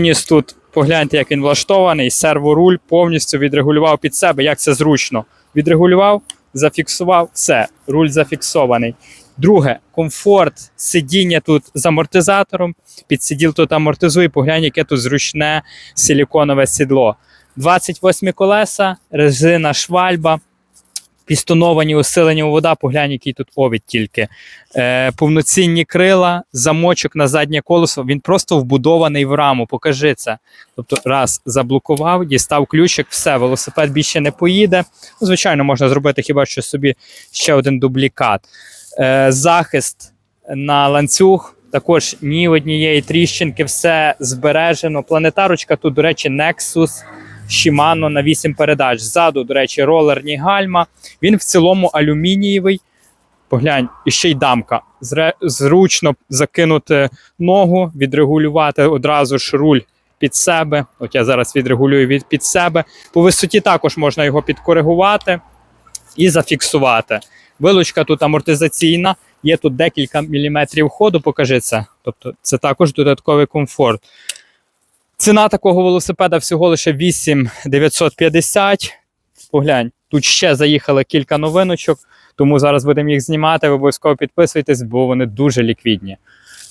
Ніс тут погляньте, як він влаштований. Серворуль повністю відрегулював під себе, як це зручно. Відрегулював, зафіксував, все, руль зафіксований. Друге, комфорт сидіння тут з амортизатором. Підсиділ тут амортизує, поглянь, яке тут зручне силіконове сідло. 28 колеса, резина швальба, пістоновані усилені у вода, поглянь, який тут овід тільки. Е, повноцінні крила, замочок на заднє колесо. Він просто вбудований в раму. Покажи це. Тобто, раз заблокував, дістав ключик, все, велосипед більше не поїде. Ну, звичайно, можна зробити хіба що собі ще один дублікат. Е, захист на ланцюг. Також ні однієї тріщинки, все збережено. Планетарочка тут, до речі, Nexus Shimano на 8 передач. Ззаду, до речі, ролерні гальма. Він в цілому алюмінієвий. Поглянь, і ще й дамка. Зручно закинути ногу, відрегулювати одразу ж руль під себе. От я зараз відрегулюю від під себе. По висоті також можна його підкоригувати і зафіксувати. Вилучка тут амортизаційна, є тут декілька міліметрів ходу, покажи це. Тобто це також додатковий комфорт. Ціна такого велосипеда всього лише 8950. Поглянь, тут ще заїхали кілька новиночок, тому зараз будемо їх знімати. Ви обов'язково підписуйтесь, бо вони дуже ліквідні.